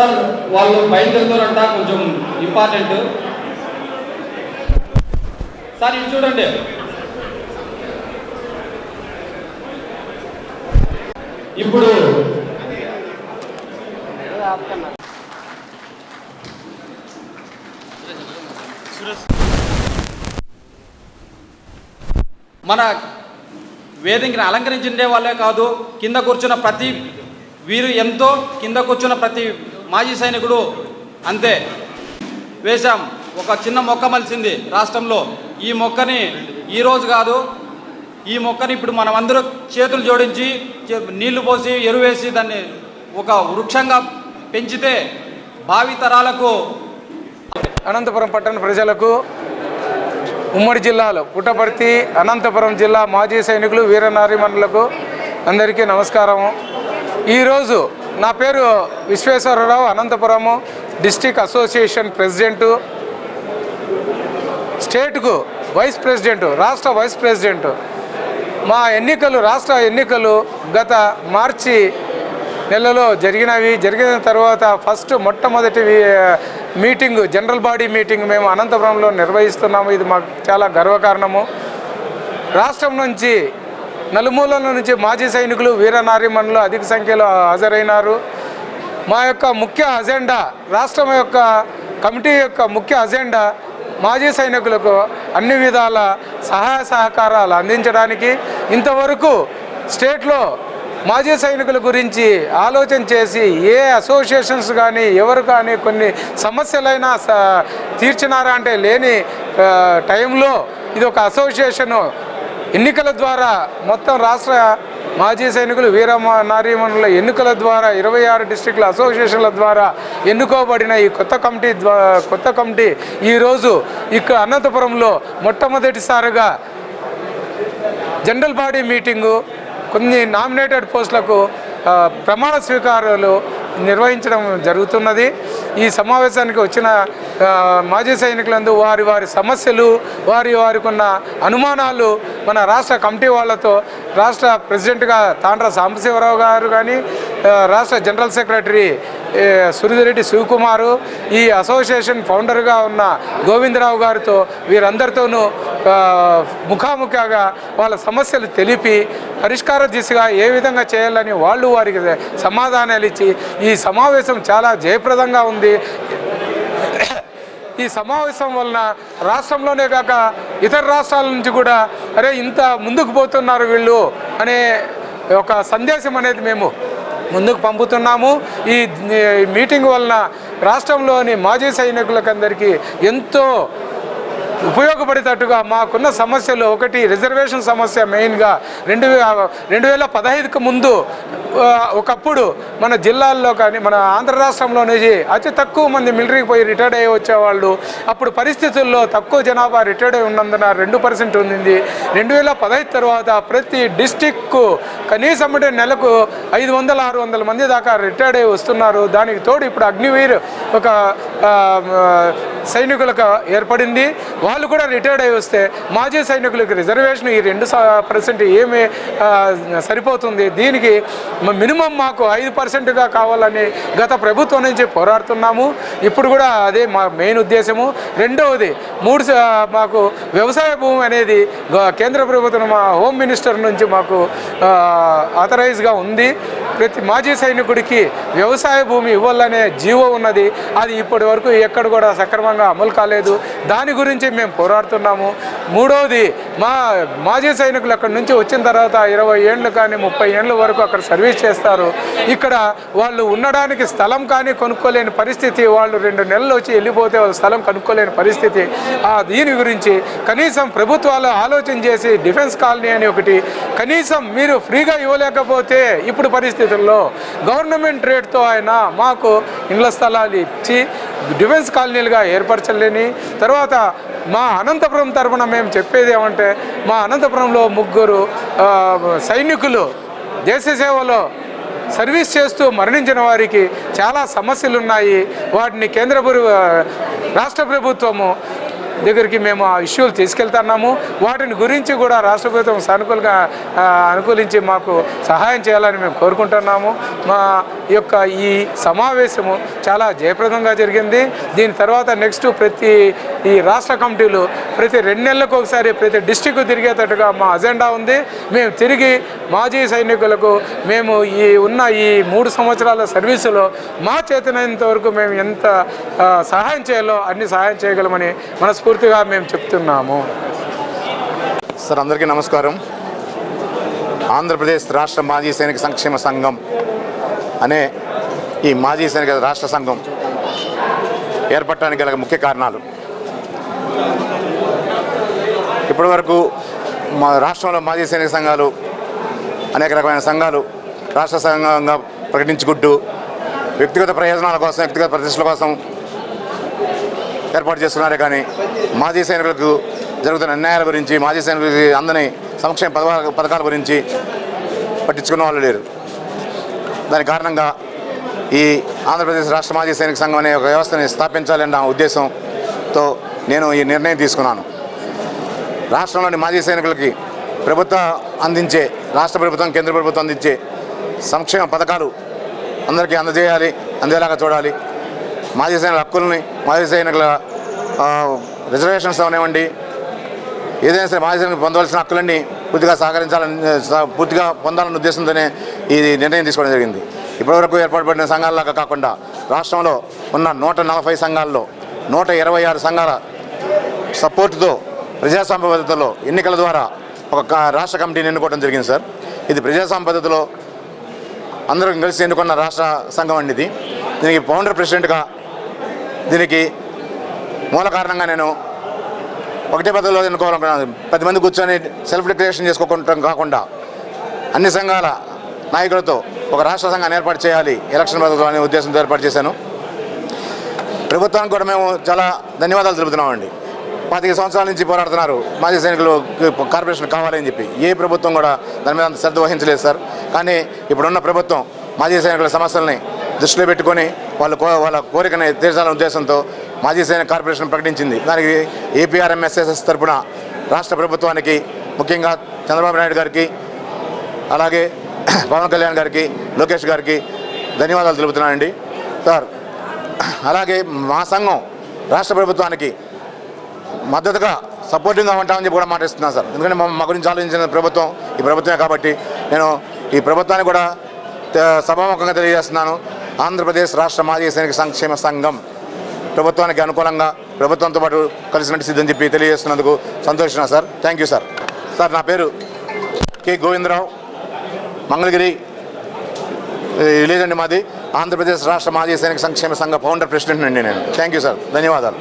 Sir వాళ్ళు బయలుదేరుతారంట కొంచెం important sir ఇది చూడండి. ఇప్పుడు మన వేదికను అలంకరించిండే వాళ్ళే కాదు కింద కూర్చున్న ప్రతి వీరు ఎంతో కింద కూర్చున్న ప్రతి మాజీ సైనికుడు అంతే. వేశాం. ఒక చిన్న మొక్క మలిసింది రాష్ట్రంలో. ఈ మొక్కని ఈరోజు కాదు ఈ మొక్కని ఇప్పుడు మనం అందరూ చేతులు జోడించి చే- నీళ్ళు పోసి ఎరువేసి దాన్ని ఒక వృక్షంగా పెంచితే భావి తరాలకు అనంతపురం పట్టణ ప్రజలకు ఉమ్మడి జిల్లాలో పుట్టపర్తి అనంతపురం జిల్లా మాజీ సైనికులు వీరనారిమణులకు అందరికీ నమస్కారము. ఈరోజు నా పేరు Visweswara Rao Anantapuramu district association president స్టేట్కు వైస్ ప్రెసిడెంటు రాష్ట్ర వైస్ ప్రెసిడెంటు. మా ఎన్నికలు రాష్ట్ర ఎన్నికలు గత మార్చి నెలలో జరిగినవి. జరిగిన తర్వాత ఫస్ట్ మొట్టమొదటి మీటింగ్ జనరల్ బాడీ మీటింగ్ మేము అనంతపురంలో నిర్వహిస్తున్నాము. ఇది మాకు చాలా గర్వకారణము. రాష్ట్రం నుంచి నలుమూలల నుంచి మాజీ సైనికులు వీరనారిమణులు అధిక సంఖ్యలో హాజరైనారు. మా యొక్క ముఖ్య అజెండా రాష్ట్రం యొక్క కమిటీ యొక్క ముఖ్య అజెండా మాజీ సైనికులకు అన్ని విధాల సహాయ సహకారాలు అందించడానికి ఇంతవరకు స్టేట్లో మాజీ సైనికుల గురించి ఆలోచన చేసి ఏ అసోసియేషన్స్ కానీ ఎవరు కానీ కొన్ని సమస్యలైనా స- తీర్చినారా అంటే లేని టైంలో ఇది ఒక అసోసియేషను ఎన్నికల ద్వారా మొత్తం రాష్ట్ర మాజీ సైనికులు వీర నారీమణుల ఎన్నికల ద్వారా ఇరవై ఆరు డిస్టిక్ల అసోసియేషన్ల ద్వారా ఎన్నుకోబడిన ఈ కొత్త కమిటీ కొత్త కమిటీ ఈరోజు ఇక్కడ అనంతపురంలో మొట్టమొదటిసారిగా జనరల్ బాడీ మీటింగు కొన్ని నామినేటెడ్ పోస్టులకు ప్రమాణ స్వీకారాలు నిర్వహించడం జరుగుతున్నది. ఈ సమావేశానికి వచ్చిన మాజీ సైనికులందు వారి వారి సమస్యలు వారి వారికి ఉన్న అనుమానాలు మన రాష్ట్ర కమిటీ వాళ్ళతో రాష్ట్ర ప్రెసిడెంట్గా తాండ్ర సాంబశివరావు గారు కానీ రాష్ట్ర జనరల్ సెక్రటరీ సురిదిరెడ్డి శివకుమారు ఈ అసోసియేషన్ ఫౌండర్గా ఉన్న గోవిందరావు గారితో వీరందరితోనూ ముఖాముఖిగా వాళ్ళ సమస్యలు తెలిపి పరిష్కార దిశగా ఏ విధంగా చేయాలని వాళ్ళు వారికి సమాధానాలు ఇచ్చి ఈ సమావేశం చాలా జయప్రదంగా ఉంది. ఈ సమావేశం వలన రాష్ట్రంలోనే కాక ఇతర రాష్ట్రాల నుంచి కూడా అరే ఇంత ముందుకు పోతున్నారు వీళ్ళు అనే ఒక సందేశం అనేది మేము ముందుకు పంపుతున్నాము. ఈ మీటింగ్ వలన రాష్ట్రంలోని మాజీ సైనికులకందరికీ ఎంతో ఉపయోగపడేటట్టుగా మాకున్న సమస్యలు ఒకటి రిజర్వేషన్ సమస్య మెయిన్గా రెండు రెండు వేల పదహైదుకు ముందు ఒకప్పుడు మన జిల్లాల్లో కానీ మన ఆంధ్ర రాష్ట్రంలో నుంచి అతి తక్కువ మంది మిలిటరీకి పోయి రిటైర్డ్ అయ్యి వచ్చేవాళ్ళు. అప్పుడు పరిస్థితుల్లో తక్కువ జనాభా రిటైర్డ్ అయి ఉన్నందున రెండు పర్సెంట్ ఉంది రెండు వేల పదహైదు తర్వాత ప్రతి డిస్టిక్కు కనీసం అంటే నెలకు ఐదు వందల ఆరు వందల మంది దాకా రిటైర్డ్ అయ్యి వస్తున్నారు. దానికి తోడు ఇప్పుడు అగ్నివీర్ ఒక సైనికులకు ఏర్పడింది. వాళ్ళు కూడా రిటైర్డ్ అయి వస్తే మాజీ సైనికులకు రిజర్వేషన్ ఈ రెండు పర్సెంట్ ఏమి సరిపోతుంది? దీనికి మినిమం మాకు ఐదు పర్సెంట్గా కావాలని గత ప్రభుత్వం నుంచి పోరాడుతున్నాము. ఇప్పుడు కూడా అదే మా మెయిన్ ఉద్దేశము. రెండవది మూడు మాకు వ్యవసాయ భూమి అనేది కేంద్ర ప్రభుత్వం మా హోమ్ మినిస్టర్ నుంచి మాకు ఆథరైజ్గా ఉంది. ప్రతి మాజీ సైనికుడికి వ్యవసాయ భూమి ఇవ్వాలనే జీవో ఉన్నది. అది ఇప్పటి వరకు ఎక్కడ కూడా సక్రమంగా అమలు కాలేదు. దాని గురించి మేము పోరాడుతున్నాము. మూడవది మా మాజీ సైనికులు అక్కడి నుంచి వచ్చిన తర్వాత ఇరవై ఏళ్ళు కానీ ముప్పై ఏండ్ల వరకు అక్కడ సర్వీస్ చేస్తారు. ఇక్కడ వాళ్ళు ఉండడానికి స్థలం కానీ కొనుక్కోలేని పరిస్థితి వాళ్ళు రెండు నెలలు వచ్చి వెళ్ళిపోతే వాళ్ళ స్థలం కనుక్కోలేని పరిస్థితి. ఆ దీని గురించి కనీసం ప్రభుత్వాలు ఆలోచన చేసి డిఫెన్స్ కాలనీ అని ఒకటి కనీసం మీరు ఫ్రీగా ఇవ్వలేకపోతే ఇప్పుడు పరిస్థితి పరిస్థితుల్లో గవర్నమెంట్ రేట్తో ఆయన మాకు ఇండ్ల స్థలాలు ఇచ్చి డిఫెన్స్ కాలనీలుగా ఏర్పరచలేని తర్వాత మా అనంతపురం తరఫున మేము చెప్పేది ఏమంటే మా అనంతపురంలో ముగ్గురు సైనికులు దేశ సేవలో సర్వీస్ చేస్తూ మరణించిన వారికి చాలా సమస్యలు ఉన్నాయి వాటిని కేంద్ర ప్రభు- రాష్ట్ర ప్రభుత్వము దగ్గరికి మేము ఆ ఇష్యూలు తీసుకెళ్తున్నాము. వాటిని గురించి కూడా రాష్ట్ర ప్రభుత్వం సానుకూలంగా అనుకూలించి మాకు సహాయం చేయాలని మేము కోరుకుంటున్నాము. మా యొక్క ఈ సమావేశము చాలా జయప్రదంగా జరిగింది. దీని తర్వాత నెక్స్ట్ ప్రతి ఈ రాష్ట్ర కమిటీలు ప్రతి రెండు నెలలకు ఒకసారి ప్రతి డిస్టిక్ తిరిగేటట్టుగా మా అజెండా ఉంది. మేము తిరిగి మాజీ సైనికులకు మేము ఈ ఉన్న ఈ మూడు సంవత్సరాల సర్వీసులో మా చేతనైనంత వరకు మేము ఎంత సహాయం చేయాలో అన్ని సహాయం చేయగలమని మనస్ఫూర్తిగా మేము చెప్తున్నాము. సార్ అందరికీ నమస్కారం. ఆంధ్రప్రదేశ్ రాష్ట్ర మాజీ సైనిక సంక్షేమ సంఘం అనే ఈ మాజీ సైనిక రాష్ట్ర సంఘం ఏర్పడటానికి గల ముఖ్య కారణాలు. ఇప్పటివరకు మా రాష్ట్రంలో మాజీ సైనిక సంఘాలు అనేక రకమైన సంఘాలు రాష్ట్ర సంఘంగా ప్రకటించుకుంటూ వ్యక్తిగత ప్రయోజనాల కోసం వ్యక్తిగత ప్రతిష్టల కోసం ఏర్పాటు చేస్తున్నారే కానీ మాజీ సైనికులకు జరుగుతున్న అన్యాయాల గురించి మాజీ సైనికులకి అందని సంక్షేమ పథకాల పథకాల గురించి పట్టించుకున్న వాళ్ళు లేరు. దాని కారణంగా ఈ ఆంధ్రప్రదేశ్ రాష్ట్ర మాజీ సైనిక సంఘం అనే ఒక వ్యవస్థని స్థాపించాలన్న ఉద్దేశంతో నేను ఈ నిర్ణయం తీసుకున్నాను. రాష్ట్రంలోని మాజీ సైనికులకి ప్రభుత్వం అందించే రాష్ట్ర ప్రభుత్వం కేంద్ర ప్రభుత్వం అందించే సంక్షేమ పథకాలు అందరికీ అందజేయాలి అందేలాగా చూడాలి. మాజీ సైనికుల హక్కుల్ని మాజీ సైనికుల రిజర్వేషన్స్ అవనివ్వండి. ఏదైనా సరే మాజీ సైనికులు పొందవలసిన హక్కులన్నీ పూర్తిగా సహకరించాలని పూర్తిగా పొందాలన్న ఉద్దేశంతోనే ఇది నిర్ణయం తీసుకోవడం జరిగింది. ఇప్పటివరకు ఏర్పాటుపడిన సంఘాలలాగా కాకుండా రాష్ట్రంలో ఉన్న నూట నలభై సంఘాల్లో నూట ఇరవై ఆరు సంఘాల సపోర్టుతో ప్రజాస్వామ్య పద్ధతిలో ఎన్నికల ద్వారా ఒక రాష్ట్ర కమిటీని ఎన్నుకోవడం జరిగింది సార్. ఇది ప్రజాస్వామ్య పద్ధతిలో అందరం కలిసి ఎన్నుకున్న రాష్ట్ర సంఘం అండి ఇది. దీనికి ఫౌండర్ ప్రెసిడెంట్గా దీనికి మూల కారణంగా నేను ఒకటే పద్ధతిలో ఎన్నుకోవాలనుకున్నాను. పది మంది కూర్చొని సెల్ఫ్ డిక్లరేషన్ చేసుకోకుండా కాకుండా అన్ని సంఘాల నాయకులతో ఒక రాష్ట్ర సంఘాన్ని ఏర్పాటు చేయాలి ఎలక్షన్ అనే ఉద్దేశంతో ఏర్పాటు చేశాను. ప్రభుత్వానికి కూడా మేము చాలా ధన్యవాదాలు తెలుపుతున్నామండి. పాతిక సంవత్సరాల నుంచి పోరాడుతున్నారు మాజీ సైనికులు కార్పొరేషన్ కావాలని చెప్పి. ఏ ప్రభుత్వం కూడా దాని మీద అంత శ్రద్ధ వహించలేదు సార్. కానీ ఇప్పుడున్న ప్రభుత్వం మాజీ సైనికుల సమస్యల్ని దృష్టిలో పెట్టుకొని వాళ్ళ కో వాళ్ళ కోరికని తీర్చాలనే ఉద్దేశంతో మాజీ సైనిక కార్పొరేషన్ ప్రకటించింది. దానికి ఏపీఆర్ఎంఎస్ఎస్ఎస్ తరఫున రాష్ట్ర ప్రభుత్వానికి ముఖ్యంగా చంద్రబాబు నాయుడు గారికి అలాగే పవన్ కళ్యాణ్ గారికి లోకేష్ గారికి ధన్యవాదాలు తెలుపుతున్నానండి. సార్ అలాగే మా సంఘం రాష్ట్ర ప్రభుత్వానికి మద్దతుగా సపోర్టింగ్గా ఉంటామని చెప్పి కూడా మాటిస్తున్నాను సార్. ఎందుకంటే మా గురించి ఆలోచించిన ప్రభుత్వం ఈ ప్రభుత్వమే కాబట్టి నేను ఈ ప్రభుత్వాన్ని కూడా సభాముఖంగా తెలియజేస్తున్నాను. ఆంధ్రప్రదేశ్ రాష్ట్ర మాజీ సైనిక సంక్షేమ సంఘం ప్రభుత్వానికి అనుకూలంగా ప్రభుత్వంతో పాటు కలిసినట్టు సిద్ధం చెప్పి తెలియజేస్తున్నందుకు సంతోషం sir. Thank you sir sir నా పేరు కె. గోవిందరావు. మంగళగిరి. విలేజ్ అండి మాది ఆంధ్రప్రదేశ్ రాష్ట్ర మాజీ సైనిక సంక్షేమ సంఘ ఫౌండర్ ప్రెసిడెంట్ అండి నేను. థ్యాంక్ యూ సార్ ధన్యవాదాలు.